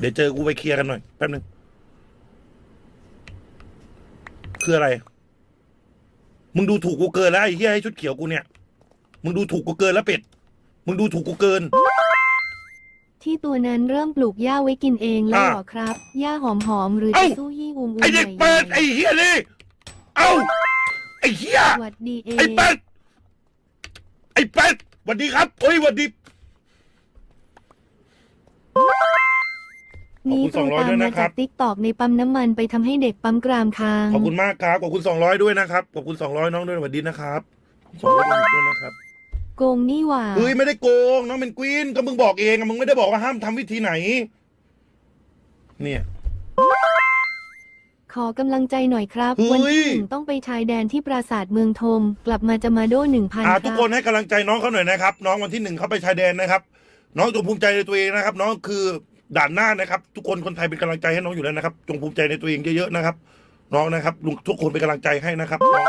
เดี๋ยวเจอกูไปเคลียร์กันหน่อย แป๊บนึง คืออะไร มึงดูถูกกูเกินแล้วไอ้เหี้ยให้ชุดเขียวกูเนี่ย มึงดูถูกกูเกินแล้วเป็ด มึงดูถูกกูเกิน ที่ตัวนั้นเริ่มปลูกหญ้าไว้กินเองแล้วอะเหรอครับหญ้าหอมๆหรือเอ้าจะสู้ยี่อุมอุมไอเด็กใหญ่เปิดไอ้เหี้ยนี่เอ้าไอ้เหี้ย สวัสดีเอไอ้เป็ดไอ้เป็ดสวัสดีครับเฮ้ยสวัสดี นี้ขอบคุณ200ด้ตัวตามวยมานะครัจาบกติ๊กตอกในปั๊มน้ำมันไปทำให้เด็กปั๊มกรามค้างขอบคุณมากครับ ขอบคุณสองร้อยด้วยนะครับ ขอบคุณสองร้อยน้องด้วยสวัสดีนะครับสองร้อยด้วยนะครับ โกงนี่หว่าเฮ้ยไม่ได้โกงน้องเป็นกวินก็มึงบอกเองอะมึงไม่ได้บอกว่าห้ามทำวิธีไหน เนี่ยขอกำลังใจหน่อยครับเฮ้ยวัที่หนึ่งต้องไปชายแดนที่ปราสาทเมืองทมกลับมาจะมาโดหนึ่งพันอ่าคทุกรับคนให้กำลังใจน้องเขาหน่อยนะครับ น้องวันที่หนึ่งเขาไปชายแดนนะครับ น้องจงภูมิใจในตัวเองนะครับ น้องคือ ด่านหน้านะครับ ทุกคนคนไทยเป็นกำลังใจให้น้องอยู่แล้วนะครับ จงภูมิใจในตัวเองเยอะๆนะครับ น้องนะครับลุงทุกคนเป็นกำลังใจให้นะครับน้อง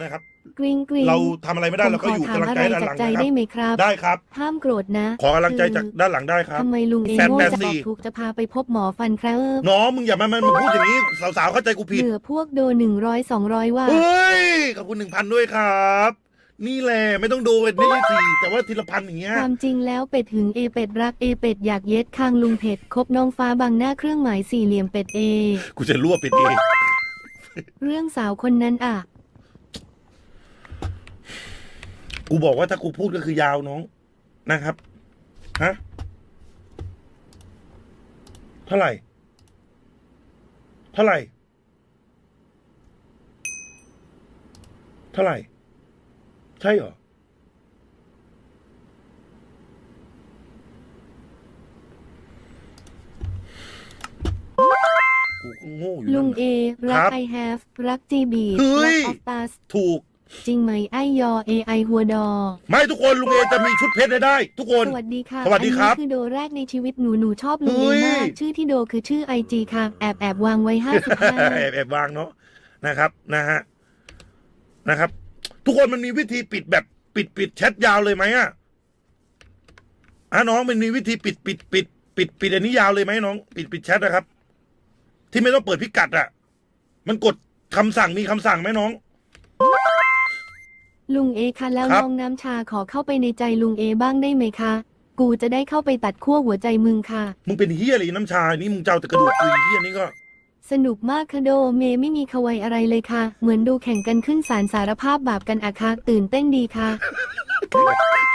นะครับ กริ๊งกริ๊งเราทำอะไรไม่ได้ผมเราขก็ออยู่ถามกำลังอะใจไรด้านหจาลักงใจนะครับได้ไหมครับ ได้ครับ ห้ามโกรธนะ ขอกำลังใจจากคือด้านหลังได้ครับทำไมลุงเองแฟนโง่แปดจะสี่บอกถูกจะพาไปพบหมอฟันครับน้องมึงอย่ามามามาพูดอย่างนี้สาวๆเข้าใจกูผิดเหลือพวกโดหนึ่งร้อยสองร้อยว่าเฮ้ยขอบคุณหนึ่งพันด้วยครับ นี่แหละไม่ต้องดูเป็นไม่ใช่ทีแต่ว่าทีละพันอย่างเงี้ยความจริงแล้วเป็ดหึงเอเป็ดรักเอเป็ดอยากเย็ดคางลุงเผ็ดคบน้องฟ้าบังหน้าเครื่องหมายสี่เหลี่ยมเป็ดเอกูจะรั่วเป็นเองเรื่องสาวคนนั้นอะ กูบอกว่าถ้ากูพูดก็คือยาวน้องนะครับฮะเท่าไหร่ เท่าไหร่ เท่าไหร่ ใช่เหรอ กูก็โง่อยู่ลุนั่งนเอ น่ะ รัคกรับไอแฮฟรักจีบีเฮ้รัย ออฟตัสถูก จริงไหมไอยอเอไอหัวดอ ไม่ทุกคนลุงเอจะมีชุดเพชรให้ได้ ทุกคน สวัสดีค่ะสวัสดีครับอันนี้คือโดแรกในชีวิตหนูหนูชอบลุงเฮ้เอยมากชื่อที่โดคือชื่อไอจีค่ะ แอบแอบวางไว้ห้าสิบห้า แอบแอบวางเนาะนะครับ นะฮะนะครับ ทุกคนมันมีวิธีปิดแบบปิดปิดแชทยาวเลยไหมอะอะน้องมันมีวิธีปิดปิดปิดปิดปิดอันนี้ยาวเลยไหมน้อง ปิดปิดแชทนะครับ ที่ไม่ต้องเปิดพิกัดอะ มันกดคำสั่งมีคำสั่งไหมน้อง ลุงเอคะแล้วครับน้องน้ำชาขอเข้าไปในใจลุงเอบ้างได้ไหมคะ กูจะได้เข้าไปตัดขั้วหัวใจมึงค่ะ มึงเป็นเฮียอะไรน้ำชานี่มึงเจ้าแต่กระดูกกุยเฮียนี่ก็ สนุกมากค่ะโดเมย์ไม่มีขวัยอะไรเลยค่ะ เหมือนดูแข่งกันขึ้นศาลสารภาพบาปกันอะค่ะตื่นเต้นดีค่ะ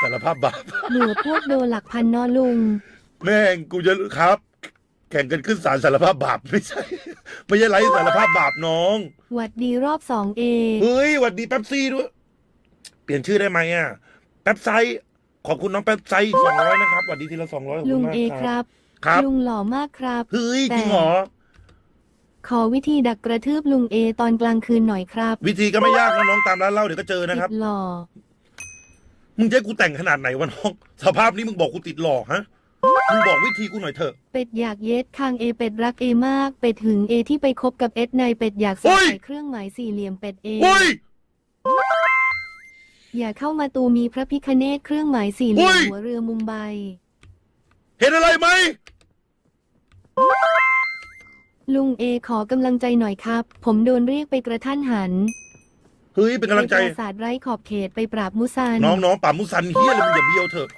สารภาพบาปเหลือพวกโดหลักพันนอลุง แม่งกูจะครับ แข่งกันขึ้นศาลสารภาพบาปไม่ใช่ไม่ใช่ไรสารภาพบาปน้อง หวัดดีรอบสองเอเฮ้ยหวัดดีแป๊บซี่ด้วย เปลี่ยนชื่อได้ไหมอะแป๊บไซส์ขอบคุณน้องแป๊บไซส์สองร้อยนะครับหวัดดีทีละสองร้อยขอบลุคุณงมากเอคครัรับบครับลุงหล่อมากครับเฮ้ยแต่จริงเหรอ ขอวิธีดักกระทืบลุงเอตอนกลางคืนหน่อยครับวิธีก็ไม่ยากนะน้องตามร้านเหล้าเดี๋ยวก็เจอนะครับ ติดหล่อ มึงจะให้กูแต่งขนาดไหนวะน้อง สภาพนี้มึงบอกกูติดหลอกฮะ มึงบอกวิธีกูหน่อยเถอะ เป็ดอยากเย็ดคางเอเป็ดรักเอมาก เป็ดหึงเอที่ไปคบกับเอสนายเป็ดอยากเฮ้ใส่ยเครื่องหมายสี่เหลี่ยมเป็ดเอเฮ้ย อย่าเข้ามาตูมีพระพิคเนตเครื่องหมายสี่เหลี่ยมเฮ้ย หัวเรือมุมไบ เห็นอะไรไหม ลุงเอขอกำลังใจหน่อยครับ ผมโดนเรียกไปกระท่านหันเฮ้ยเป็นกำลังใจ ไปปราสาทไร้ขอบเขตไปปราบมุซันน้องน้องป่ามุสันเฮียเลยมึงอย่าเบี้ยวเถอะ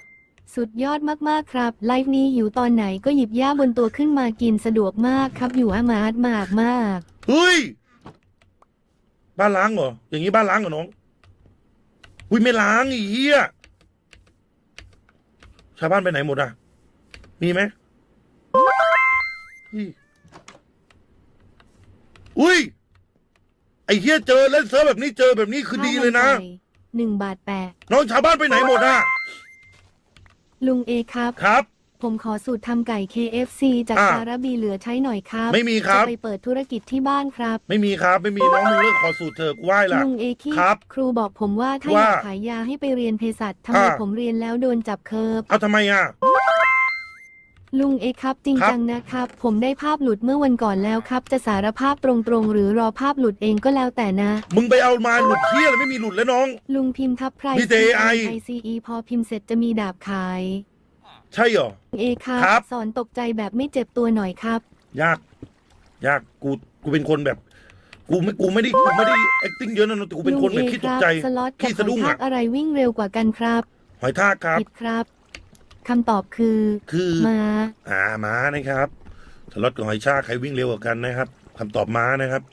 สุดยอดมาก ๆ ครับ ไลฟ์นี้หิวตอนไหนก็หยิบหญ้าบนตัวขึ้นมากินสะดวกมากครับ อยู่อามาดมากมากเฮ้ย บ้านล้างเหรอ อย่างนี้บ้านล้างเหรอน้องอุ้ยไม่ล้างไอีเหี้ยชาวบ้านไปไหนหมดอะ มีไหมเฮ้ย อุ้ย ไอ้เหี้ยเจอเล่นเซิร์ฟแบบนี้เจอแบบนี้คือดีเลยนะ หนึ่งบาทแปดน้องชาวบ้านไปไหนหมดอะ ลุงเอครับ ครับ ผมขอสูตรทำไก่ KFC จากอ่าซาราบีเหลือใช้หน่อยครับไม่มีครับจะไปเปิดธุรกิจที่บ้านครับไม่มีครับ ไม่มีน้องมึงเลิกขอสูตรเธอะกูไหว้ละ ลุงเอคีครับครูบอกผมว่าถ้าว่าอยากขายยาให้ไปเรียนเภสัชทำไมอ่าผมเรียนแล้วโดนจับเคิร์ฟเอาทำไมอะ ลุงเอครับจริงครับจังนะครับ ผมได้ภาพหลุดเมื่อวันก่อนแล้วครับ จะสารภาพตรงๆ หรือรอภาพหลุดเองก็แล้วแต่นะ มึงไปเอามาหลุดเหี้ยเลยไม่มีหลุดแล้วน้อง ลุงพิมพ์ทับไพรมีแต่ AI ไอซีอีพอพิมพ์เสร็จจะมีดาบขาย ใช่เหรอ เอครับครับ สอนตกใจแบบไม่เจ็บตัวหน่อยครับ ยาก ยากกูกูเป็นคนแบบ กูไม่กูไม่ได้กูไม่ได้ acting เยอะนะแต่กูเป็นคนแบบขี้ตกใจ ลุงเอครับสล็อตกับขี้หสะอดุ้ยงทาอะกอะไรวิ่งเร็วกว่ากันครับหอยทากครับ ผิดครับ คำตอบคือคือม้าอ่าม้านะครับสล็อตกับหอยชากใครวิ่งเร็วกว่ากันนะครับคำตอบม้านะครับ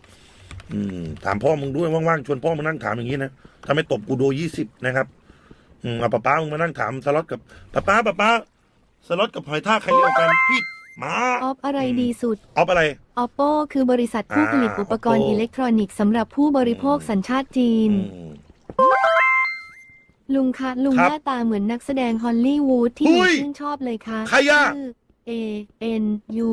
อืม ถามพ่อมึงด้วยว่างๆชวนพ่อมานั่งถามอย่างนี้นะถ้าไม่ตบกูโดยี่สิบนะครับ อืมเอาป้าป้ามึงมานั่งถามสล็อตกับป้าป้าป้าป้าสล็อตกับหอยทากใครเร็วกว่ากันพี่ม้าออฟอะไรดีสุดเอาอะไร Oppo คือบริษัทผู้อ่าผลิตอุปกรณ์ Oppo อิเล็กทรอนิกส์สำหรับผู้บริโภคสัญชาติจีนอืม ลุงคะลุงครับหน้าตาเหมือนนักแสดงฮอลลีวูดที่หหุ้นูยชื่นชอบเลยค่ะใครอะ ชื่อ A N U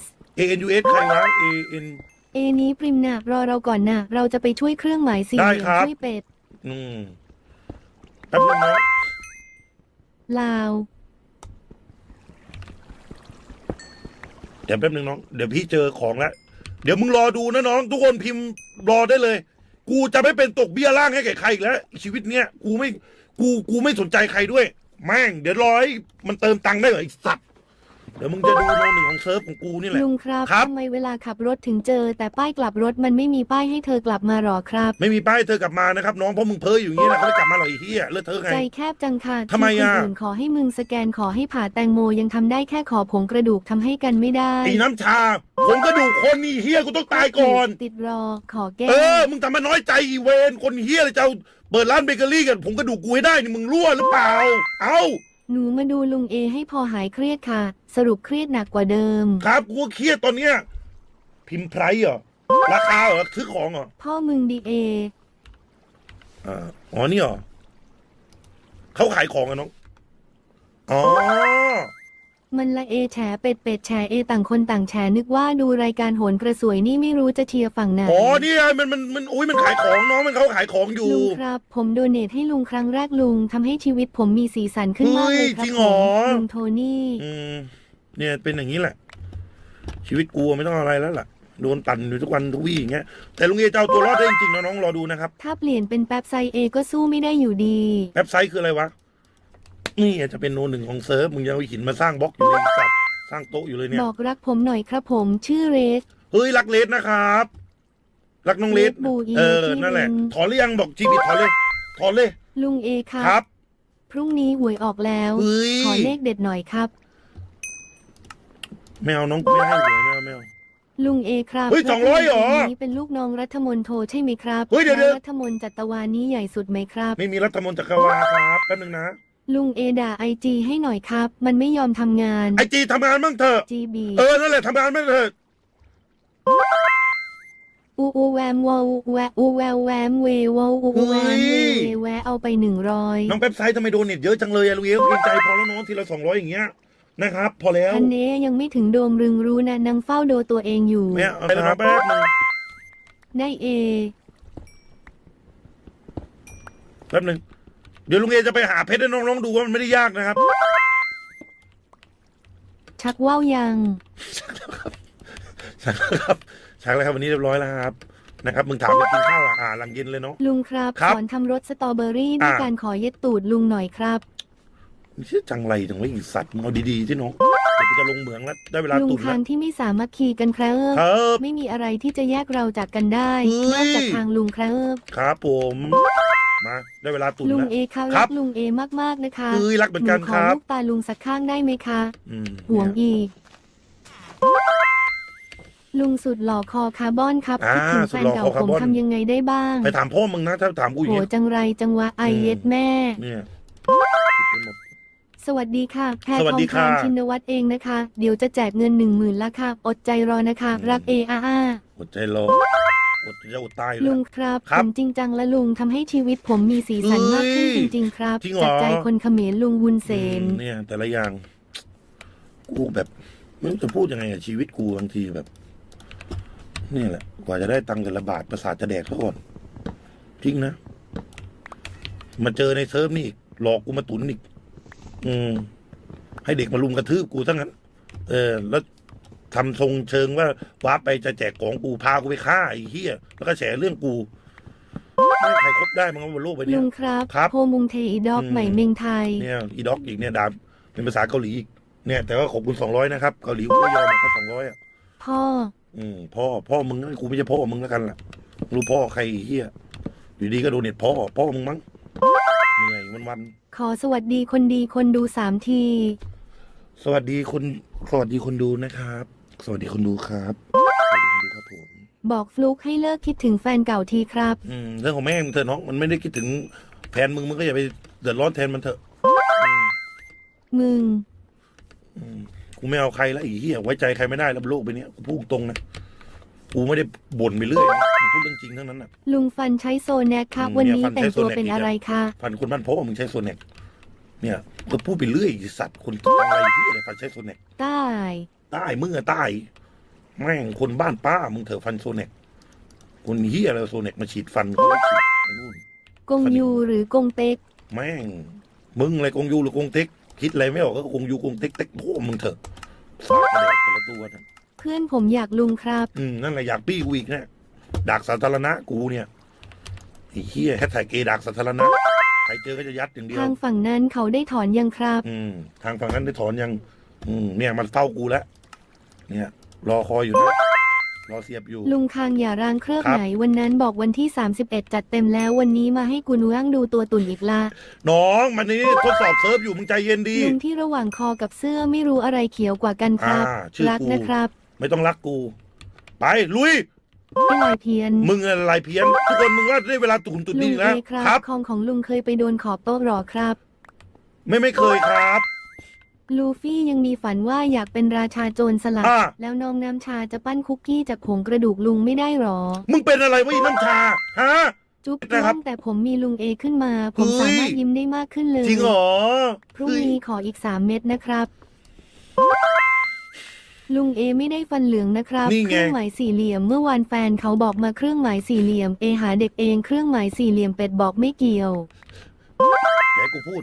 S A N U S ใครวะ A N เอนี้ปริมนะรอเราก่อนนะเราจะไปช่วยเครื่องหมายสี่ได้เหลี่ยมครับ ช่วยเป็ด อืมแป๊บนึงนะลาว เดี๋ยวแป๊บนึงน้อง เดี๋ยวพี่เจอของแล้วเดี๋ยวมึงรอดูนะน้อง ทุกคนพิมพ์รอได้เลย กูจะไม่เป็นตกเบี้ยล่างให้แก่ใครอีกแล้ว ชีวิตเนี้ยกูไม่กูกูไม่สนใจใครด้วย แม่ง เดี๋ยวรอให้มันเติมตังค์ได้เหรอไอสัตว์ เดี๋ยวมึงจะดูโนหนึ่งของเซิร์ฟของกูนี่แหละ ลุงครับครับ ทำไมเวลาขับรถถึงเจอ แต่ป้ายกลับรถมันไม่มีป้ายให้เธอกลับมาหรอครับ ไม่มีป้ายให้เธอกลับมานะครับน้องเพราะมึงเพ้ออยู่อย่างนี้แหละเขาไม่กลับมาหรอกไอ้เหี้ยเลิกเธอไง ใจแคบจังค่ะทำไมอะที่คนอื่นขอให้มึงสแกนขอให้ผ่าแตงโมยังทำได้แค่ขอผงกระดูกทำให้กันไม่ได้ไอ้น้ำชาผมก็ดูคนนี่เหี้ยกูต้องตายก่อน ติดรอขอแก้เออ มึงทำมาน้อยใจอีเวนคนเฮียเลยจะเอาเปิดร้านเบเกอรี่กันผมก็ดูกูให้ได้นี่มึงรั่วหรือเปล่า เอา หนูมาดูลุงเอให้พอหายเครียดค่ะ สรุปเครียดหนักกว่าเดิม ครับกูก็เครียดตอนเนี้ยพิมพ์ไพรเหรอราคาเหรอซื้อของเหรอพ่อมึงดีเอ อ่าอ๋อนี่เหรอเขาขายของกันน้องอ๋อ มันละเอแฉเป็ดเป็ดแฉเอต่างคนต่างแฉนึกว่าดูรายการโหนกระสวยนี่ไม่รู้จะเชียร์ฝั่งไหนอ๋อนี่ไงมันมันมันอุ้ยมันขายของน้องมันเขาขายของอยู่ลุงครับ ผมโดเนทให้ลุงครั้งแรกลุงทำให้ชีวิตผมมีสีสันขึ้นมากเลยคเฮ้ยจริรับงผเหรอมลุงโทนี่อืมเนี่ยเป็นอย่างนี้แหละ ชีวิตกูไม่ต้องอะไรแล้วล่ะโดนตันอยู่ทุกวันทุกวี่อย่างเงี้ยแต่ลุงเอจะเอาตัวรอดได้จริงๆนะน้องรอดูนะครับ ถ้าเปลี่ยนเป็นแป๊บไซเอก็สู้ไม่ได้อยู่ดีเว็บไซต์คืออะไรวะ นี่อาจจะเป็นโนหนึ่งของเซิร์ฟมึงยังเอาหินมาสร้างบล็อกอยู่เลยไอ้สัตว์สร้างโต๊ะอยู่เลยเนี่ยบอกรักผมหน่อยครับผมชื่อเรส เฮ้ยรักเลสนะครับ รักน้องเลสเลสบูอีเออ ที่นั่นแหละ หนึ่ง ถอนหรือยังบอกจีบิถอนเลย ถอนเลยลุงเอครัครับพรุ่งนี้หวยออกแล้ว เฮ้ย ขอเลขเด็ดหน่อยครับไม่เอาน้องไม่ให้หวยไม่เอาไม่เอาลุงเอครับเฮ้ย200เหรอฐมนตนี้เป็นลูกน้องรัฐมนโทใช่ไหมครับเฮ้ยเดี๋ยวเดี๋ยวแล้วรัฐมนจัตวานี้ใหญ่สุดไหมครับ ไม่มีรัฐมนตรีจักรวาลครับแป๊บนึงนะ ลุงเอด่าไอจีให้หน่อยครับ มันไม่ยอมทำงาน ไอจีทำงานบ้างเถอะ จีบีเออ นั่นแหละทำงานบ้างเถอะ อูอูแวมวาวแวอูแววแวมเววาวอูแวมเวแวะเอาไปหนึ่งร้อยน้องเว็บไซต์ทำไมโดนเน็ตเยอะจังเลยอะลุงเอเกรงใจพอแล้วน้องทีละสองร้อยอย่างเงี้ยนะครับ พอแล้วอันเนี้ยยังไม่ถึงโดมรึงรู้นะนางเฝ้าโดตัวเองอยู่ไม่เอาไปนะครับแป๊บนึงได้เอแป๊บนึงเดี๋ยวลุงเอจะไปหาเพชรให้น้องๆดูว่ามันไม่ได้ยากนะครับ ชักว่าวยังชักแล้วครับชักแล้วครับวันนี้เรียบร้อยแล้วครับนะครับมึงถามไปกินข้าวอะอ่าหลังเย็นเลยเนาะลุงครับ ครับสอนทำรสสตรอเบอรี่ด้วยอ่าการขอเย็ดตูดลุงหน่อยครับไม่ใช่จังไรจังไว้อีสัตว์มึงเอาดีๆที่น้องเดี๋ยวกูจะลงเหมืองแล้วได้เวลาลุงตุนคาแล้วนที่ไม่สามารถขี่กันครับ ครับ ไม่มีอะไรที่จะแยกเราจากกันได้ เฮ้ย นอกจากทางลุงครับ ครับผม มาได้เวลาตุนลุงแล้ว เอเขาครัรับ กลุงเอมากๆนะคะเอ้ยรักเหมือนหกันูนขคอรับลูกตาลุงสักข้างได้ไหมคะอืมห่วงเนี่ยอีก ลุงสุดหล่อคอคาร์บอนครับอ่าคิดถึงแฟนเก่าสุดหล่อคอคาผมร์บอนทำยังไงได้บ้าง ไปถามพ่อมึงนะถ้าถามกูอย่างโหเงี้ยจังไรจังวะไอเย็ดแม่ เนี่ยผิดไปหมด สวัสดีค่ะ แพรสวัสทอดีงค่ะ คำชินวัตรเองนะคะ เดี๋ยวจะแจกเงินหนึ่งหมื่นละค่ะ อดใจรอนะคะ รักเออาอาอดใจรอ อดจะอดตายอยู่ลุแล้วงครับครัผบมจริงจังและลุงทำให้ชีวิตผมมีสีสันมากขึ้นเฮ้จยริง ๆ ครับจริงเหรอ จากใจคนเขมรลุงวุนเซน อืมเนี่ย แต่ละอย่าง กูแบบไม่รู้จะพูดยังไงอะชีวิตกูบางทีแบบนี่แหละ กว่าจะได้ตังค์แต่ละบาทประสาทจะแดกซะก่อนจริงนะ มาเจอในเซิร์ฟนี่อีกหลอกกูมาตุนอีก อืม ให้เด็กมาลุมกระทืบกูทั้งนั้น เออ แล้ว ทำทรงเชิงว่าว้าร์ปไปจะแจกของกูพากูไปฆ่าไอ้เหี้ยแล้วก็แฉเรื่องกูไม่มีใครคบได้มั้งบนโลกใบลุเนี้ยงครับครับโพมุงเทอีดอกอืมใหม่เมงไทยเนี่ยอีด็อกอีกเนี่ยด่าเป็นภาษาเกาหลีอีกเนี่ยแต่ว่าขอบคุณสองร้อยนะครับเกาหลีกูก็ยอมก็สองร้อยอะพ่อ อืมพ่อพ่อมึงนะกูไม่ใช่พ่อมึงแล้วกันล่ะรู้พ่อใครไอ้เฮียอยู่ดีก็โดนเน็ตพ่อพ่อมึงมั้งเหนื่อยวันวันขอสวัสดีคนดีคนดูสามทีๆสวัสดีคนสวัสดีคนดูนะครับ สวัสดีคนดูครับ สวัสดีคนดูครับผม บอกฟลุกให้เลิกคิดถึงแฟนเก่าทีครับ อืมเรื่องของแม่งเธอะน้องมันไม่ได้คิดถึงแผนมึงมึงก็อย่าไปเดือดร้อนแทนมันเถอะอืมมึง อืมกูไม่เอาใครแล้วไอ้เหี้ยไว้ใจใครไม่ได้แล้วบนโลกใบเนี้ยกูพูดตรงนะกูไม่ได้บ่นไปเรื่อยนะกูพูดเรื่องจริงทั้งนั้นน่ะ ลุงฟันใช้โซแนกครับ อืมวันนี้เนี่ยฟันแต่งใช้โซตัวแนกเป็นอีกแล้วอะไรคะพันคนบ้านพ่อมึงใช้โซเน็กเนี่ยก็พูดไปเรื่อยไอ้สัตว์คนอะไรที่อะไรฟันใช้โซเน็กใต้ ใต้มึงอะใต้แม่งคนบ้านป้ามึงเถอะฟันโซเน็กคนเฮียอะไรโซเน็กมาฉีดฟันเขาไม่ฉีดไอ้นู่นกงยูหรือกงเต็ก แม่ง มึงอะไรกงยูหรือกงเต็ก คิดอะไรไม่ออกก็กงยูกงเต็กเต็กพวกมึงเถอะสาดกระเด็กคนละตัวนะเพื่อนผมอยากลุงครับ อืมนั่นแหละอยากปี้กูอีกเนี่ยดักสาธารณะกูเนี่ยไอ้เฮียแฮชแท็กเอดักสาธารณะใครเจอก็จะยัดอย่างเดียว ทางฝั่งนั้นเขาได้ถอนยังครับ อืม ทางฝั่งนั้นได้ถอนยัง อืม เนี่ยมันเฝ้ากูแล้ว เนี่ย รอคอยอยู่นะรอเสียบอยู่ ลุงคางอย่ารางเครือบครับ ไหนวันนั้นบอกวันที่ 31 จัดเต็มแล้ววันนี้มาให้กูนุ่งดูตัวตุ่นอีกละน้องมันนี่ทดสอบเซิร์ฟอยู่มึงใจเย็นดี ลุงที่ระหว่างคอกับเสื้อไม่รู้อะไรเขียวกว่ากันครับ อ่าชื่อรักกูนะครับไม่ต้องรักกู ไปลุยพี่ลายเพียนมึงอะไรเพี้ยนทุกคนมึงว่าได้เวลาตุ่นตุ่นลุดีงแล้วเอครับครับ ของของลุงเคยไปโดนขอบโต๊ะหรอครับ ไม่ไม่เคยครับ ลูฟี่ยังมีฝันว่าอยากเป็นราชาโจรสลัด อ่าแล้วน้องน้ำชาจะปั้นคุกกี้จากผงกระดูกลุงไม่ได้หรอ มึงเป็นอะไรวะอีน้ำชา ฮะ จุ๊บนะครับตั้งแต่ผมมีลุงเอขึ้นมา ผมเฮ้ยสามารถยิ้มได้มากขึ้นเลยจริงเหรอพรุ่งเฮ้ยนี้ขออีกสามเม็ดนะครับ ลุงเอไม่ได้ฟันเหลืองนะครับ นี่เคไงรื่องหมายสี่เหลี่ยมเมื่อวานแฟนเขาบอกมาเครื่องหมายสี่เหลี่ยมเอหาเด็กเองเครื่องหมายสี่เหลี่ยมเป็ดบอกไม่เกี่ยวอย่าให้กูพูด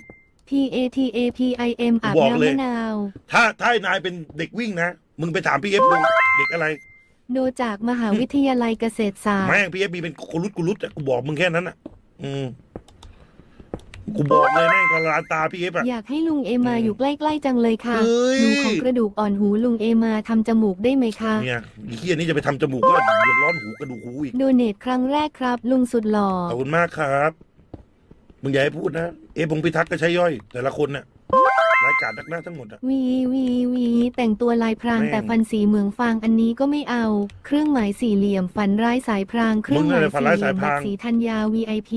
P A T A P I M อาบบอกเลยน้ำมะนาว ถ้าถ้าไอ้นายเป็นเด็กวิ่งนะ มึงไปถามพี่เอฟดูเด็กอะไรโดจากมหาวิทยาลัยเกษตรศาสตร์ แม่งพีเอฟบีเป็นกุลุดกุลุดอะกูบอกมึงแค่นั้นอะอืมกูบอกเลยแม่งกลาตาพีเอฟอะ อยากให้ลุงเอมาอืมอยู่ใกล้ๆจังเลยค่ะเฮ้ย หนูของกระดูกอ่อนหูลุงเอมาทำจมูกได้ไหมคะ เนี่ยไอ้เฮียนี่จะไปทำจมูกก็เดือดร้อนหูกระดูกหูอีก โดเนทครั้งแรกครับ ลุงสุดหล่อ ขอบคุณมากครับ มึงอย่าให้พูดนะ เอพงพิทักษ์ก็ใช้ย่อย แต่ละคนน่ะรายการนักหน้าทั้งหมดอะ วีวีวีแต่งตัวลายพรางแม่ง แต่ฟันสีเหมืองฟางอันนี้ก็ไม่เอา เครื่องหมายสี่เหลี่ยมฝันร้ายสายพรางเครื่องหมายมึงนั่นแหละฝันสี่ร้ายเหลี่สายยมพบัราตงรสีธัญญา VIP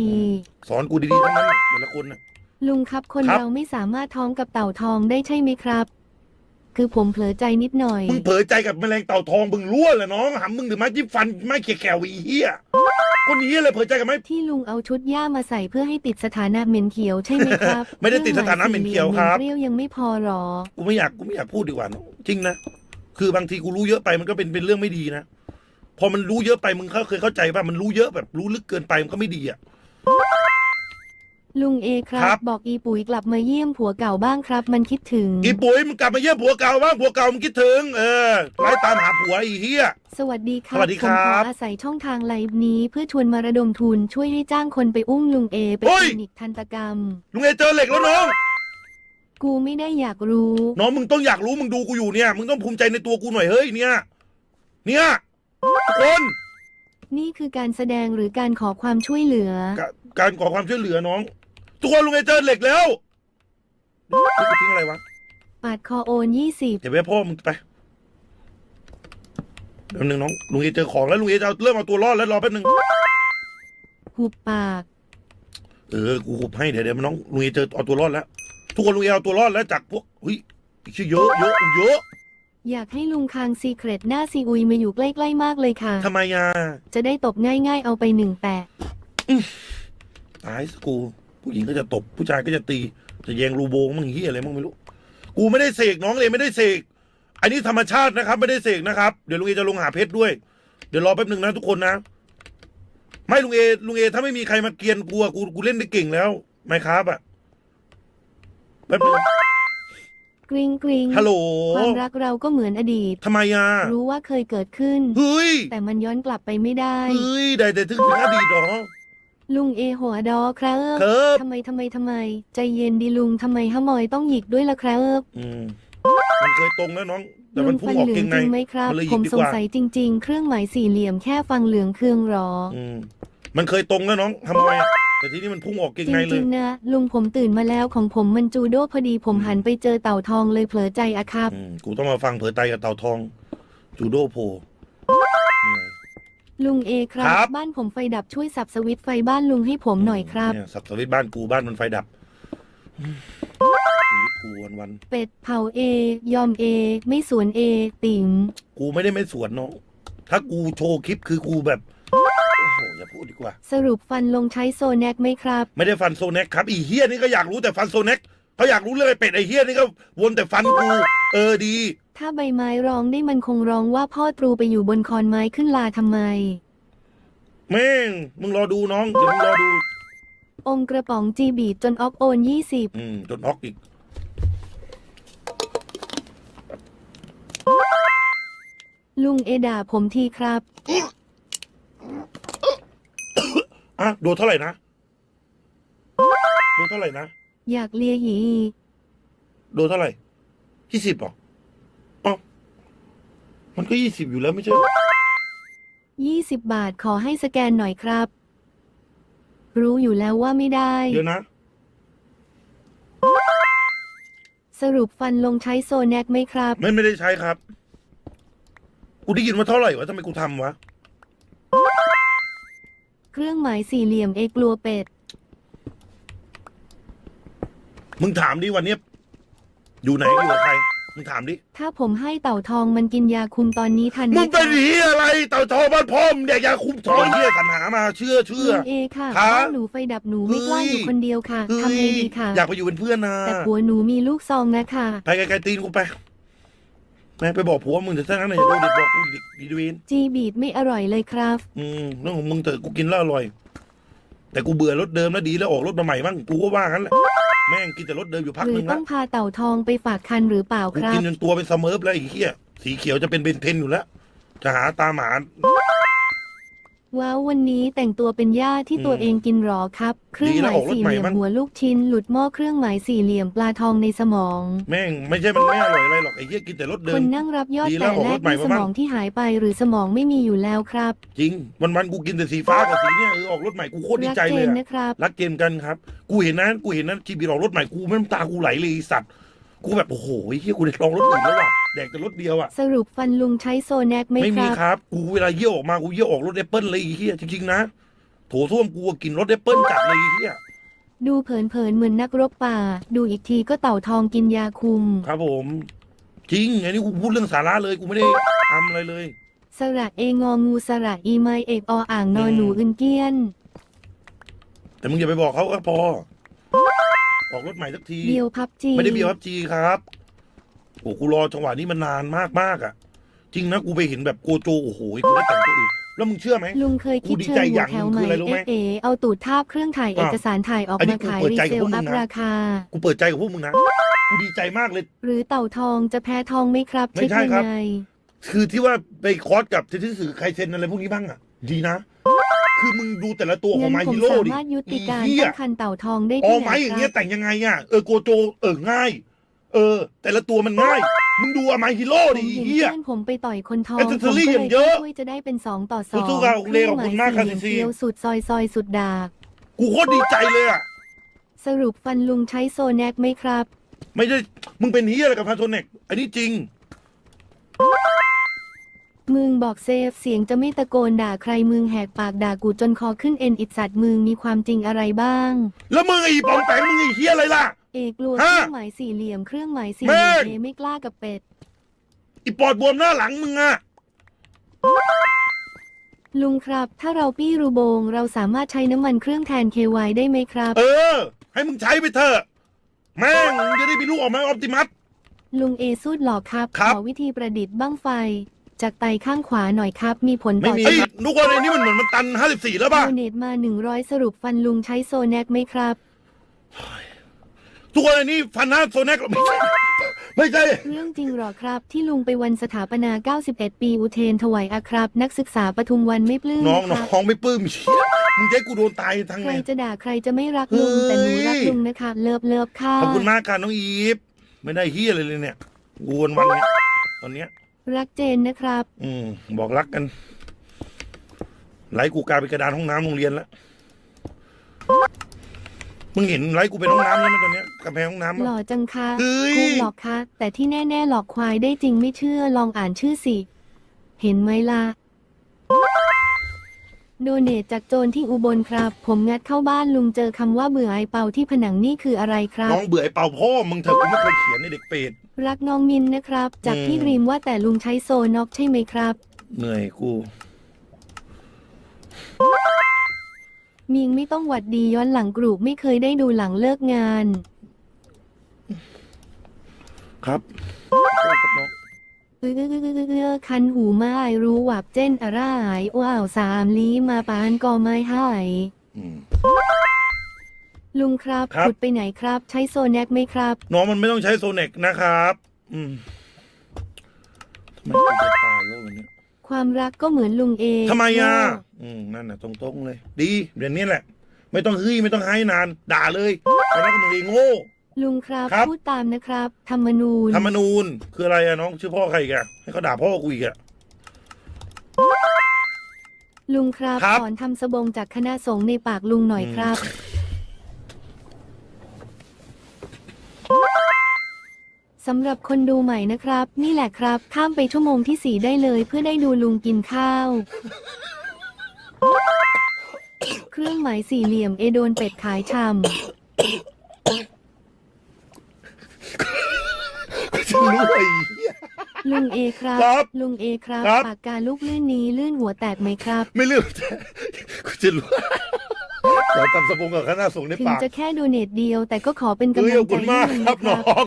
สอนกูดีๆทั้งนั้นน่ะแต่ละคนน่ะ ลุงครับคนครับ เราไม่สามารถท้องกับเต่าทองได้ใช่ไหมครับ คือผมเผลอใจนิดหน่อย มึงเผลอใจกับแมลงเต่าทองมึงรั่วเลยน้องหำมึงถึงไม้จิ้มฟันไม้เขี่ยแขวอีเหี้ยคนนี้เลยเผลอใจกับไม้ที่ลุงเอาชุดย่ามาใส่เพื่อให้ติดสถานะเหม็นเขียวใช่ไหมครับไม่ได้ติดสถานะเหม็นเขียวครับเปรี้ยวยังไม่พอหรอกูไม่อยากกูไม่อยากพูดดีกว่าน้องจริงนะคือบางทีกูรู้เยอะไปมันก็เป็นเป็นเรื่องไม่ดีนะพอมันรู้เยอะไปมึงเขาเคยเข้าใจป่ะมันรู้เยอะแบบรู้ลึกเกินไปมันก็ไม่ดีอะ ลุงเอครัครับ บ บอกอีปุ๋ยกลับมาเยี่ยมผัวเก่าบ้างครับ มันคิดถึง อีปุ๋ยมึงกลับมาเยี่ยมผัวเก่าบ้างผัวเก่ามึงคิดถึง เออไล่ตามหาผัวอีเหี้ยสวัสดีครับสวัสดีครัผมขบออาศัยช่องทางไลฟ์นี้เพื่อชวนมาระดมทุนช่วยให้จ้างคนไปอุ้มลุงเอไปเฮ้คย ลินิกทันตกรรม ลุงเอเจอเหล็กแล้วน้องกูไม่ได้อยากรู้ น้องมึงต้องอยากรู้มึงดูกูอยู่เนี่ยมึงต้องภูมิใจในตัวกูหน่อยเฮ้ยเนี่ยเนี่ยทุกคนนี่คือการแสดงหรือการขอความช่วยเหลือ กะการขอความช่วยเหลือน้อง ทุกคนลุงเอเจอเหล็กแล้วนี่กูทิ้งอะไรวะปาดคอโอนยี่สิบเดี๋ยวไปให้พ่อมึงไปแป๊บนึงน้องลุงเอเจอของแล้วลุงเอจะเอาเริ่มเอาตัวรอดแล้วรอแป๊บนึงหุบปาก เออกูหุบให้เดี๋ยวเดี๋ยวน้องลุงเอเจอเอาตัวรอดแล้ว ทุกคนลุงเอเอาตัวรอดแล้วจากพวกเฮ้ยชื่อเยอะเยอะเยอะอยากให้ลุงคางซีเครตหน้าซีอุยมาอยู่ใกล้ๆมากเลยค่ะทำไมอะจะได้ตบง่ายๆเอาไปหนึ่งแปะตายสกู ผู้หญิงก็จะตบผู้ชายก็จะตี จะแยงรูโบงมั่งเฮียอะไรมั่งไม่รู้ กูไม่ได้เสกน้องเลยไม่ได้เสกอันนี้ธรรมชาตินะครับ ไม่ได้เสกนะครับ เดี๋ยวลุงเอจะลงหาเพชรด้วย เดี๋ยวรอแป๊บหนึ่งนะทุกคนนะ ไม่ลุงเอลุงเอถ้าไม่มีใครมาเกรียนกูอะกูกูเล่นได้เก่งแล้วไม่ครับอะแป๊บหนึงกริงกริงฮัลโหลความรักเราก็เหมือนอดีต ทำไมอะรู้ว่าเคยเกิดขึ้น เฮ้ยแต่มันย้อนกลับไปไม่ได้ เฮ้ยได้แต่ถึงถึงอดีตเหรอ ลุงเอหัวดอครับครับทำไมทำไมทำไม ใจเย็นดีลุงทำไมฮะมอยต้องหยิกด้วยล่ะครับอืมมันเคยตรงแล้วน้อง แต่ลุมันงพุ่ฟังนออกเหลืเกองงในจริงไหมครับ มันเลยหยิผกมดีสกงว่าสัยจริง ๆ เครื่องหมายสี่เหลี่ยมแค่ฟังเหลืองเครื่องหรอ อืมมันเคยตรงแล้วน้องทำไมอะแต่ทีนี้มันพุ่งออกเกงจในเลริย งๆนะลุงผมตื่นมาแล้วของผมมันจูโดพอดีผมหันไปเจอเต่าทองเลยเผลอใจอะครับ อืมกูต้องมาฟังเผยไตกับเต่าทอง จูโดโพเหนื่อย ลุงเอครับครับบ้านผมไฟดับช่วยสับสวิตช์ไฟบ้านลุงให้ผมหน่อยครับ เนี่ยสับสวิตช์บ้านกูบ้านมันไฟดับอืมชีวิตกูวันวันเป็ดเผาเอยอมเอ ไม่สวนเอ ติ๋งๆกูไม่ได้ไม่สวนน้องถ้ากูโชว์คลิปคือกูแบบโอ้โหอย่าพูดดีกว่า สรุปฟันลงใช้โซแนกไหมครับ ไม่ได้ฟันโซเน็กครับอีเฮียนี่ก็อยากรู้แต่ฟันโซเน็กเขาอยากรู้เรื่องไอ้เป็ดไอ้เฮียนี่ก็วนแต่ฟันกู เออดี ถ้าใบไม้ร้องได้มันคงร้องว่าพ่อตรูไปอยู่บนคอนไม้ขึ้นลาทำไม แม่ง มึงรอดูน้อง เดี๋ยวมึงรอดู องค์กระป๋องจีบีดจนออฟโอนยี่สิบอืม จนออกอีก ลุงเอด่าผมทีครับ อะ โดนเท่าไหร่นะ โดนเท่าไหร่นะ อยากเลียหยีโดนเท่าไหร่ยี่สิบหรออ๋อ มันก็ยี่สิบอยู่แล้วไม่ใช่เหรอยี่สิบบาทขอให้สแกนหน่อยครับ รู้อยู่แล้วว่าไม่ได้ เดี๋ยวนะ สรุปฟันลงใช้โซแนกไหมครับ ไม่ไม่ได้ใช้ครับ กูได้ยินว่าเท่าไหร่วะทำไมกูทำวะ เครื่องหมายสี่เหลี่ยมเอกลัวเป็ด มึงถามดิวันเนี้ยอยู่ไหนอยู่กับใคร มึงถามดิ ถ้าผมให้เต่าทองมันกินยาคุมตอนนี้ทันไหมมึงเป็นครับเหียอะไรเต่าทองบ้านพ่อมงเด็กยาคุมทองเฮียสรรหามาเชื่อเชื่อลุงเอค่ะครับบ้านหนูไฟดับหนูไม่กล้าเฮ้ย อยู่คนเดียวค่ะเฮ้ทำไงดีค่ะ อยากไปอยู่เป็นเพื่อนนะ แต่ผัวหนูมีลูกซองนะคะ ไปไกลๆตีนกูไปแม่ไปบอกผัวมึงแต่ถ้างั้นอย่าโดนเด็กบอกกูดิดีดูเวนจีบีดไม่อร่อยเลยครับ อืมเรื่องของมึงเถอะกูกินแล้วอร่อย แต่กูเบื่อรถเดิมแล้วดีแล้วออกรถมาใหม่บ้างกูก็ว่างั้นแหละ แม่งกินแต่รถเดิมอยู่พักหรืหอนึ่งต้แล้อวงพาเต่าทองไปฝากคันหรือเปล่ากูครักิบ นจนตัวเป็นสเมิร์ฟแล้วไอ้เหี้ยสีเขียวจะเป็นเบนเทนอยู่แล้ว จะหาตามหา ว้าววันนี้แต่งตัวเป็นย่าที่อืมตัวเองกินหรอครับ เครื่องหมายสี่เหลี่ยมหัวลูกชิ้นหลุดหม้อเครื่องหมายสี่เหลี่ยมปลาทองในสมอง แม่งไม่ใช่มันไม่อร่อยอะไรหรอกไอ้เหี้ยกินแต่รถเดิคมนนั่งรับยอดดีแล้แต่วออกแรรกถใหม่ด้วยสมาบ้างมองที่หายไปหรือสมองไม่มีอยู่แล้วครับ จริงวันวันๆกูกินแต่สีฟ้ากับสีเนี่ยเออออกรถใหม่กูโคตรดีรักใจเจเลยนอะนะครับรักเกมกันครับ กูเห็นนะกูเห็นนะจีบีออกรถใหม่กูไม่น้ำตากูไหลเลยไอ้สัตว์ กูแบบโอ้โหไอ้เหี้ยกูได้ลองรถอื่นแล้วว่ะแดกแต่รถเดียวอะ สรุปฟันลุงใช้โซแนกไหมไม่คมีรับ ครับ กูเวลาเยี่ยวออกมา กูเยี่ยวออกรถแอปเปิลเลยไอ้เหี้ยจริงๆนะ โถส้วมกูกินรถแอปเปิลจัดเลยไอ้เหี้ยดูเผินๆเหมือนนักรบป่า ดูอีกทีก็เต่าทองกินยาคุม ครับผม จริงอันนี้กูพูดเรื่องสาระเลย กูไม่ได้ทำอะไรเลย สระเององูสระอีไมเอกออ่างนอหนูอึนเกี้ยน แต่มึงอย่าไปบอกเขาก็พอ ออกรถใหม่สักที เบียวพับจีไม่ได้เบียวครับจีครับโอ้กูรอจังหวะนี้มันนานมากมากๆอะ จริงนะกูไปเห็นแบบโกโจโอ้โหกูได้แต่งตัวอื่นแล้วมึงเชื่อไหมลุงเคยคิดกูดีเชิใจญอหัวย่างแถวหนึ่ใหม่งคืออะไรรู้ไหมเอเอเอาตูดทาบเครื่องถ่ายเอกสารถ่ายออกอันนี้มาขายกูเปิดรีใจเซกับลพวกมึอังพนะราคา กูเปิดใจกับพวกมึงนะกูดีใจมากเลย หรือเต่าทองจะแพ้ทองไหมครับไม่เช็คใช่ยังครับไงคือที่ว่าไปคอร์สกับเทนนิสสื่อใครเซ็นอะไรพวกนี้บ้างอะ ดีนะ คือมึงดูแต่ละตัวของงั้นมาผมฮีโร่สาดิมารถยุติการอีเหี้ยตั้งคันเต่าทองได้อ๋อที่ไหไม้นอย่างคเงี้รัยบแต่งยังไงอะเออโกโจเออง่าย เออ แต่ละตัวมันง่ายมึงดูอะมาฮีโร่ผมดิเห็นเฮียเพื่อนผมไปต่อยคนทองเอผมเซก็สซอรี่เลอย่างยเยอะช่วยจะได้เป็นสองต่อสองสู้ๆครับโอเคขอบคุณมากครับเครื่องหซียสี่เหลี่ยมเฟี้ยวสุดซอยซอยสุดดากกูโคตรดีใจเลยอะสรุปฟันลุงใช้โซแนกไหมครับ ไม่ได้มึงเป็นเฮียอะไรกับพาโทเน็กอันนี้จริง มึงบอกเซฟเสียงจะไม่ตะโกนด่าใครมึงแหกปากด่ากูจนคอขึ้นเอ็นอิดสัตว์มึงมีความจริงอะไรบ้าง แล้วมึงไอ้ปองแปงมึงไอ้เฮียอะไรล่ะ เอกลัวฮะเครื่องหมายสี่เหลี่ยมเครื่องหมายสี่เหลี่ยมแม่ง เอไม่กล้ากับเป็ดอีปอดบวมหน้าหลังมึงอะลุงครับ ถ้าเราปี้รูโบง เราสามารถใช้น้ำมันเครื่องแทนเควได้ไหมครับ เออ ให้มึงใช้ไปเถอะแม่งมึงจะได้มีลูกออกมาออปติมัส ลุงเอสูดหลอกครับ ครับ ขอวิธีประดิษฐ์บ้างไฟ จากไตข้างขวาหน่อยครับ มีผลไม่ต่อมีชีไอ้วิตทุกคนไอ้นี่มันเหมือนมันตันห้าสิบสี่แล้วป่ะ โดเนตมาหนึ่งร้อยสรุปฟันลุงใช้โซแนกไหมครับ ทุกคนไอ้นี่ฟันหน้าโซแนกไม่ใช่ไม่ใช่ เรื่องจริงหรอครับ ที่ลุงไปวันสถาปนา 91 ปีอุเทนถวายอาครับ นักศึกษาปทุมวันไม่ปลื้มน้องนะคน้รับองไม่ปลื้มเชี่ยมึงจะให้กูโดนตายทางใคไงรจะด่าใครจะไม่รักลุง เฮ้ย แต่หนูรักลุงนะคะ เลิฟเลิฟค่ะ ขอบคุณมากค่ะน้องอีฟ ไม่ได้เฮียอะไรเลยเนี่ยกูวันวันเนี่ยตอนเนี้ย รักเจนนะครับ อืมบอกรักกัน ไลฟ์กูกลายเป็นกระดานห้องน้ำโรงเรียนแล้วมึงเห็นไลฟ์กูเป็นห้องน้ำใช่ไหมตอนเนี้ยกำแพงห้องน้ำหล่อะอจังคะเฮ้ยคู่หลอกคะ แต่ที่แน่ ๆ หลอกควายได้จริงไม่เชื่อลองอ่านชื่อสิ เห็นไหมล่ะ โดเนทจากโจรที่อุบลครับ ผมงัดเข้าบ้านลุงเจอคำว่าเบื่อไอเป่าที่ผนังนี่คืออะไรครับ น้องเบื่อไอ้เป่าพ่อมึงเถอะกูไม่เคยเขียนในเด็กเปรตรักน้องมินนะครับ จากอืมพี่รีมว่าแต่ลุงใช้โซน็อกใช่ไหมครับ เหนื่อยกู มิงไม่ต้องหวัดดีย้อนหลังกรูปไม่เคยได้ดูหลังเลิกงาน ครับขอโทษครับน้อง เออเออเออเออเออคันหูไม้รู้หวับเจ้นอะไรว้าวสามลีมาปานกอไม้หายอืม ลุงครับครับ ขุดไปไหนครับ ใช้โซแนกไหมครับ น้องมันไม่ต้องใช้โซเน็กนะครับ อืมทำไมกูจะตายแล้ววันเนี้ยความรักก็เหมือนลุงเองทำไมอะโอืม นั่นน่ะตรงๆเลย ดีเดี๋ยวนี้แหละ ไม่ต้องฮึ่ยไม่ต้องให้นาน ด่าเลยตอนนั้นก็มึงเองโง่ ลุงครับครับ พูดตามนะครับ ธรรมนูญ ธรรมนูญคืออะไรอะน้องชื่อพ่อใครอีกอะให้เขาด่าพ่อกูอีกอะ ลุงครับครับ สอนทำสบงจากคณะสงฆ์ในปากลุงหน่อยครับ สำหรับคนดูใหม่นะครับ นี่แหละครับ ข้ามไปชั่วโมงที่สี่ได้เลย เพื่อได้ดูลุงกินข้าว เครื่องหมายสี่เหลี่ยมเอโดนเป็ดขายชจะรู้ ไอ้เหี้ยำลุงเอครับ ครับลุงเอครับครับ ปากกาลูกลื่นนี้ลื่นหัวแตกไหมครับ ไม่เลือกกูจะรู้เดี๋ยวทำสปงกับคณะสงฆ์ในถึงปากจะแค่โดเนทเดียว แต่ก็ขอเป็นกำเอ้ยลัขงอบใจคุณให้มากลุงครับนะคน้รัอบ ง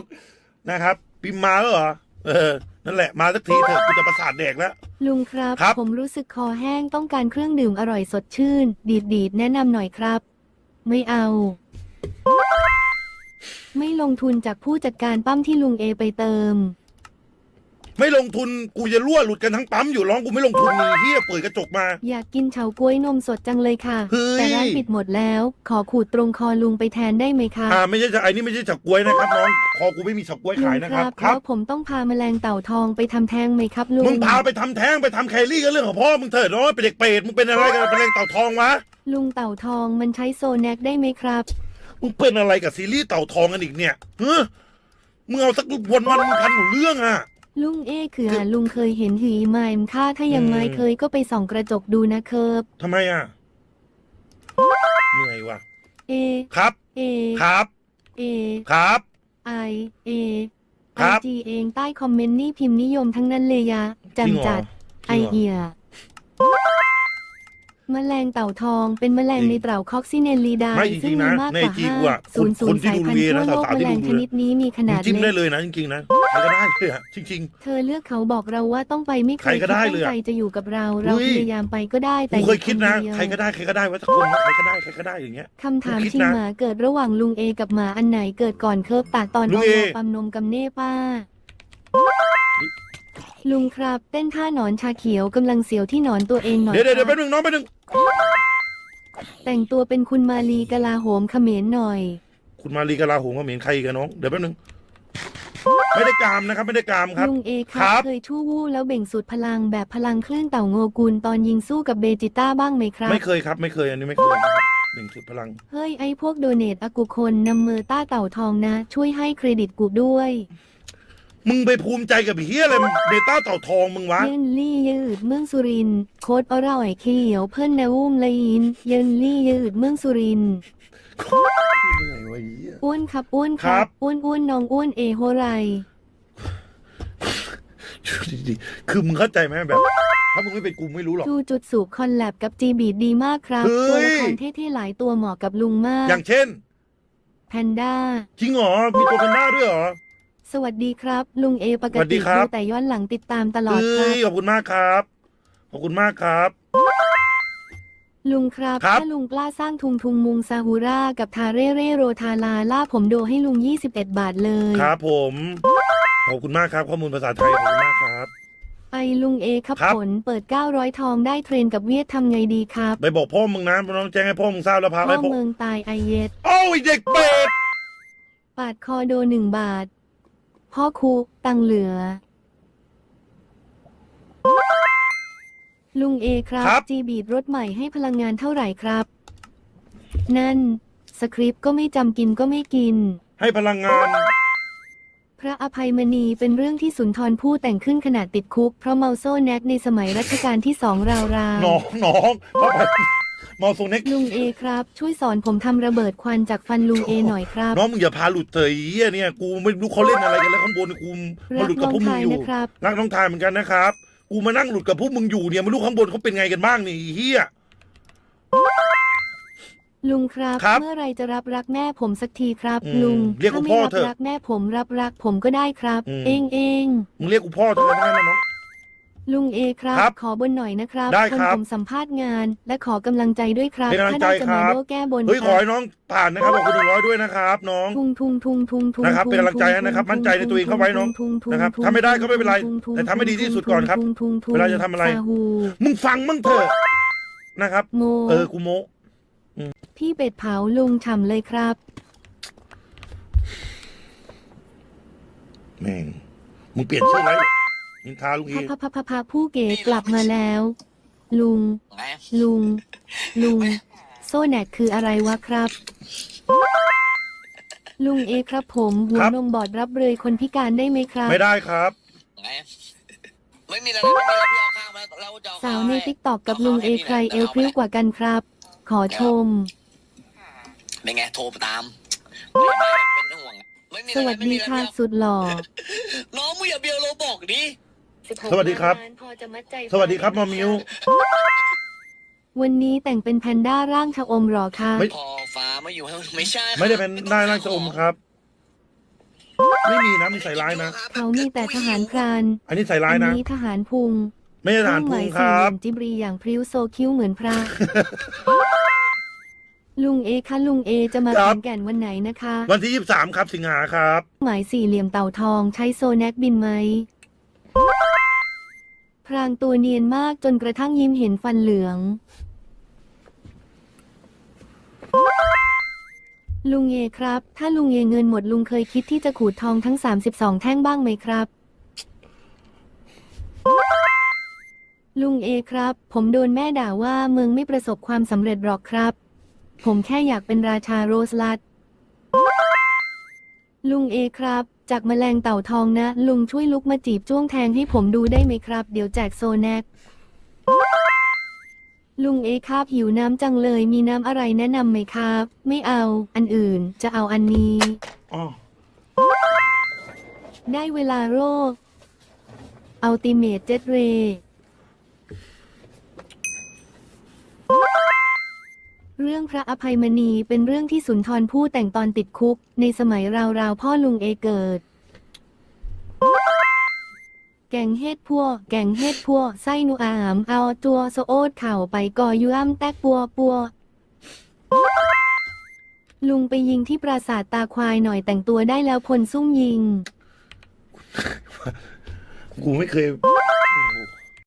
นะครับ พิมพ์มาแล้วเหรอเออ นั่นแหละมาสักทีเถอะกูจะประสาทแดกแล้ว ลุงครับ ครับ ผมรู้สึกคอแห้งต้องการเครื่องดื่มอร่อยสดชื่น ดีดดีดๆแนะนำหน่อยครับ ไม่เอา ไม่ลงทุนจากผู้จัดการปั้มที่ลุงเอไปเติม ไม่ลงทุนกูจะรั่วหลุดกันทั้งปั๊มอยู่ร้องกูไม่ลงทุนมีเฮียเปิดกระจกมา อยากกินเฉาก๊วยนมสดจังเลยค่ะ เฮ้ย แต่ร้านปิดหมดแล้ว ขอขูดตรงคอลุงไปแทนได้ไหมคะอ่าไม่ใช่ไอ้นี่ไม่ใช่ฉักกล้วยนะครับน้องคอกูไม่มีฉักกล้วยลุขายงนะคครับรับครัแล้บ วผมต้องพาแมลงเต่าทองไปทำแท้งไหมครับลุงมึงพาไปทำแท้งไปทำแครี่ก็เรื่องของพ่อมึงเถิดน้อยเป็นเด็กเปรตมึงเป็นอะไรกันเป็นเรื่องเต่าทองวะลุงเต่าทองมันใช้โซแนกได้ไหมครับ มึงเป็นอะไรกับซีรีส์เต่าทองกันอีกเนี่ยเฮ้มึงเอาสักวันวันมึงทันหนูเรื่องอะ ลุงเอคือหาลุงเคยเห็นหีไมมค่าถ้ายังอืมไม่เคยก็ไปส่องกระจกดูนะครับทำไมอะ เหนื่อยว่ะ เอ ครับ เอ ครับ เอ ครับ ไอ เอครัไอบจีเองใต้คอมเมนต์นี่พิมพ์นิยมทั้งนั้นเลยยะจริงเหรอจำจัด ไอจริงเหรอเอีย แมลงเต่าทองเป็นแมลงจริงในเต่าคอกซิเนลลีดาไม่จริงๆซึ่งมีนะมากในกว่าจริงห้าว่ะศูนย์คศูนนย์ที่สายดูพันธุ์เรียนทั่วนะโลกสาวๆแมที่ลดูงเรีชยนนิดนี้มีขนาดจิ้มเล็ได้กเลยนะจริงๆนะใครก็ได้เลยอะจริงเธอเลือกเขาบอกเราว่าต้องไปไม่เคใครยก็ได้คิดเลยตั้อะงใจจะอยู่กับเรา เราเฮ้ยพยายามไปก็ได้ๆแต่กูเคยคิดนะอยู่ใครก็ได้ใครก็ได้ว่าสักคนนะใครก็ได้ใครก็ได้อย่างเงี้ยคำถามกูคิดชิงนะหมาเกิดระหว่างลุงเอกับหมาอันไหนเกิดก่อนเคิบตากตอนลุเอางเอมาปั๊มนมกำเน่ป้าลุงครับ เต้นท่าหนอนชาเขียวกำลังเสียวที่หนอนตัวเองหน่อยเดี๋ยวเดี๋ยวครัแป๊บบนึงน้องแป๊บนึง แต่งตัวเป็นคุณมาลีกลาโหมเขมรหน่อย คุณมารีกะลาหงก็เหม็นใครอีกันน้อง เดี๋ยวแป๊บนึง ไม่ได้กามนะครับ ไม่ได้กามครับ ลุงเอคครัรับ บเคยชู้วู้แล้วเบ่งสุดพลังแบบพลังคลื่นเต่าโงกุลตอนยิงสู้กับเบจิต้าบ้างไหมครับ ไม่เคยครับ ไม่เคย อันนี้ไม่เคยนะครับหนึ่งสุดพลัง เฮ้ยไอพวกโดเนทอากุคนนำมือต้าเต่าทองนะ ช่วยให้เครดิตกูด้วย มึงไปภูมิใจกับเฮียอะไรมึงเบต้าเต่าทองมึงวะ เยินลี่ยืดเมืองสุรินทร์โคตรอร่อยเขียวเพิ่นนะอุ้มละยิน เยินลี่ยืดเมืองสุรินทร์เหนื่อยวะเหี้ยอ้วนครับอ้วนคครัรับ บ อ้วนอ้วนน้องอ้วนเอโฮไรช่วยดีๆคือมึงเข้าใจไหมแบบ ถ้ามึงไม่เป็นกูไม่รู้หรอกจูจุดสูบคอนแลบกับจีบีดดีมากครับ เฮ้ตัวยละครเท่ๆหลายตัวเหมาะกับลุงมาก อย่างเช่นแพนด้า จริงเหรอมีตัวเป็นหน้าด้วยเหรอ สวัสดีครับ ลุงเอปกสวัสดีติครับ ดูแต่ย้อนหลังติดตามตลอดคเอ้รับยขอบคุณมากครับ ขอบคุณมากครับ ลุงครับครับ ถ้าลุงกล้าสร้างทุงทุงมุงซาฮูรากับทาเร่เร่โรทาลาล่าผมโดให้ลุง 21 บาทเลย ครับผม ขอบคุณมากครับ ข้อมูลภาษาไทยขอบคุณมากครับไอลุงเอครับครับ ผลเปิด 900 ทองได้เทรนกับเวียดทำไงดีครับไปบอกพ่อมึงนะน้องแจ้งให้พ่อมึงทราบแล้วพาพ่ไปอพ่อเมืองตายไอเย็ดโอ้ยเด็กเป็ดปาดคอโดหนึ่งบาท พ่อคุกตังเหลือ ลุงเอครับ จีบีดรถใหม่ให้พลังงานเท่าไหร่ครับ นั่น สคริปต์ก็ไม่จำกินก็ไม่กิน ให้พลังงาน พระอภัยมณีเป็นเรื่องที่สุนทรผู้แต่งขึ้นขณะติดคุก เพราะเมาโซ่แนกในสมัยรัชกาลที่สองราวน้องน้องเข้าไป มอสูเน็กๆลุงเอครับ ช่วยสอนผมทำระเบิดควันจากฟันลุงเอหน่อยครับน้องมึงอย่าพาหลุดเตยเหี้ยเนี่ยกูไม่รู้เขาเล่นอะไรกันแล้วข้างบนกูมารัหลุดกับน้องพวกมึงทายอยู่นะครับรักน้องทายเหมือนกันนะครับ กูมานั่งหลุดกับพวกมึงอยู่เนี่ยไม่รู้ข้างบนเขาเป็นไงกันบ้างนี่ไอ้เฮียลุงครับ ครับเมื่อไรจะรับรักแม่ผมสักทีครับ อืมลุงเรียกถ้าว่าไม่พ่อรับเถอะ รักแม่ผมรับรักผมก็ได้ครับอืมเองเอง มึงเรียกกูพ่อเท่านั้นนะน้อง ลุงเอครับ ครับขอบนหน่อยนะครับได้วันครับ ผมสัมภาษณ์งาน และขอกำลังใจด้วยครับเป็นกำลังถ้าใจได้จะครัมาบโลแก้บนเฮ้ยคขอรับให้น้องผ่านนะครับขอบคุณหนึ่งร้อยด้วยนะครับ น้อง ทุงทุงทุงทุงทุงนะครับทุงเป็นกำลังใจให้นะครับทุงมั่นใจในตัวเองเข้าไว้น้องทุทุนะครับทุงถ้าไม่ได้ก็ไม่เป็นไรทุงทุงแต่ทำให้ดีที่สุดก่อนครับทุงทุงทุงเวลาจะทำอะไรซาฮูมึงฟังมั่งเถอะนะครับ โมเออกูโมพี่เป็ดเผาลุงฉ่ำเลยครับ แม่งมึงเปลี่ยนชื่อไร นินทาลุงเอพะพะพะพะพะผู้เก๋กลับมาแล้ว ลุง ไงลุง ลุง โซ่แนกคืออะไรวะครับ ลุงเอครับผมหัวนมบอดรับเลยคนพิการได้ไหมครับ ไม่ได้ครับ ไงไม่มีอะไรไม่มีอะไรพี่เอาข้าวมาแล้วจะเอสาวข้ในให้ติ๊กตอกกับลุงเอใครเอลพริ้วกว่ากันครับ ขอชม เป็นไงโทรตามไม่ไม่เป็นห่วงไม่มีสอะไรวัสไม่ดีมีอะไรค่ะพี่เอาสุดหล่อน้องมึงอย่าเบียวโลบอกดิ สวัสดีครับพอจะมัดใจสวัสดีครับมามิว วันนี้แต่งเป็นแพนด้าร่างชะอมหรอคะไม่ พอฟ้ามาอยู่ให้ไม่ใช่ไม่ได้เป็นได้ร่างชะอมครับ ไม่มีนะมึงใส่ร้ายนะเขามีแต่ทหารพรานอันนี้ใส่ร้าอัยนะ นี้ทหารพุงไม่ใช่ทหารเคพุรื่งองหมายคสี่รัเหลี่บยมจิบรีอย่างพริ้วโซคิ้วเหมือนพระ ลุงเอคะลุงเอจะมาครัขบ อนแก่นวันไหนนะคะ วันที่ยี่สามครับสิงหาครับ หมายสี่เหลี่ยมเต่าทองใช้โซแนกบินไหม พรางตัวเนียนมากจนกระทั่งยิ้มเห็นฟันเหลือง ลุงเอครับ ถ้าลุงเอเงินหมดลุงเคยคิดที่จะขูดทองทั้ง 32 แท่งบ้างไหมครับ ลุงเอครับ ผมโดนแม่ด่าว่าเมืองไม่ประสบความสำเร็จหรอกครับ ผมแค่อยากเป็นราชาโรสลัด ลุงเอครับ จากแมลงเต่าทองนะ ลุงช่วยลุกมาจีบจ้วงแทงให้ผมดูได้ไหมครับ เดี๋ยวแจกโซแนกลุงเอครับหิวน้ำจังเลยมีน้ำอะไรแนะนำไหมครับ ไม่เอา อันอื่น จะเอาอันนี้ อ๋อ ได้เวลาโรคอัลติเม e เจ็ตเร เรื่องพระอภัยมณีเป็นเรื่องที่สุนทรผู้แต่งตอนติดคุก ในสมัยราวๆพ่อลุงเอเกิด แกงเฮ็ดพัว แกงเฮ็ดพัว ไส้หนูอาม เอาตัวโซโอดเข่าไปก่อยุอ้ำแตกปัวปัว ลุงไปยิงที่ปราสาทตาควายหน่อยแต่งตัวได้แล้วพลซุ่มยิง กูไม่เคยโอ้โห